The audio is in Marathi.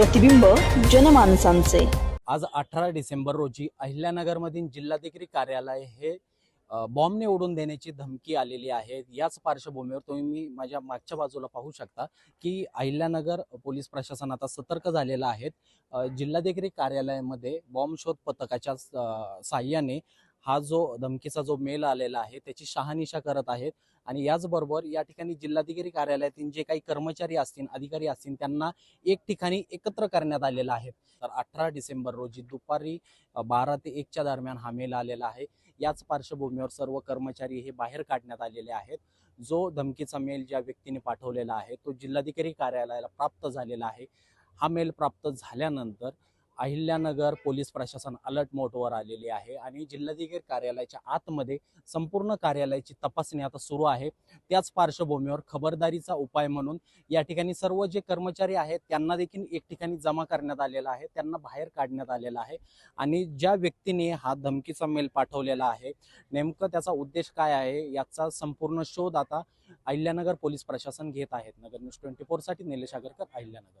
प्रतिबिंब जनमानसांचे. आज अठरा डिसेंबर रोजी अहिल्यानगरमधील जिल्हाधिकारी कार्यालय हे बॉम्बने उडून देण्याची धमकी आलेली आहे. याच पार्श्वभूमीवर तुम्ही माझ्या मागच्या बाजूला पाहू शकता की अहिल्यानगर पोलीस प्रशासन आता सतर्क झालेला आहे. जिल्हाधिकारी कार्यालयामध्ये बॉम्ब शोध पथकाच्या साह्याने हा जो धमकीचा जो मेल आलेला आहे त्याची शहानिशा करत आहेत. आणि याचबरोबर या ठिकाणी जिल्हाधिकारी कार्यालयातील जे काही कर्मचारी असतील अधिकारी असतील त्यांना एक ठिकाणी एकत्र करण्यात आलेलं आहे. तर अठरा डिसेंबर रोजी दुपारी बारा ते एकच्या दरम्यान हा मेल आलेला आहे. याच पार्श्वभूमीवर सर्व कर्मचारी हे बाहेर काढण्यात आलेले आहेत. जो धमकीचा मेल ज्या व्यक्तीने पाठवलेला आहे तो जिल्हाधिकारी कार्यालयाला प्राप्त झालेला आहे. हा मेल प्राप्त झाल्यानंतर अहिल्यानगर पोलीस प्रशासन अलर्ट मोडवर आलेली आहे आणि जिल्हाधिकारी कार्यालयाच्या आतमध्ये संपूर्ण कार्यालयाची तपासणी आता सुरू आहे. त्याच पार्श्वभूमीवर खबरदारीचा उपाय म्हणून या ठिकाणी सर्व जे कर्मचारी आहेत त्यांना देखील एक ठिकाणी जमा करण्यात आलेला आहे त्यांना बाहेर काढण्यात आलेला आहे आणि ज्या व्यक्तीने हा धमकीचा मेल पाठवलेला आहे नेमकं त्याचा उद्देश काय आहे याचा संपूर्ण शोध आता अहिल्यानगर पोलीस प्रशासन घेत आहेत. नगर न्यूज ट्वेंटी फोरसाठी निलेश आगरकर अहिल्यानगर.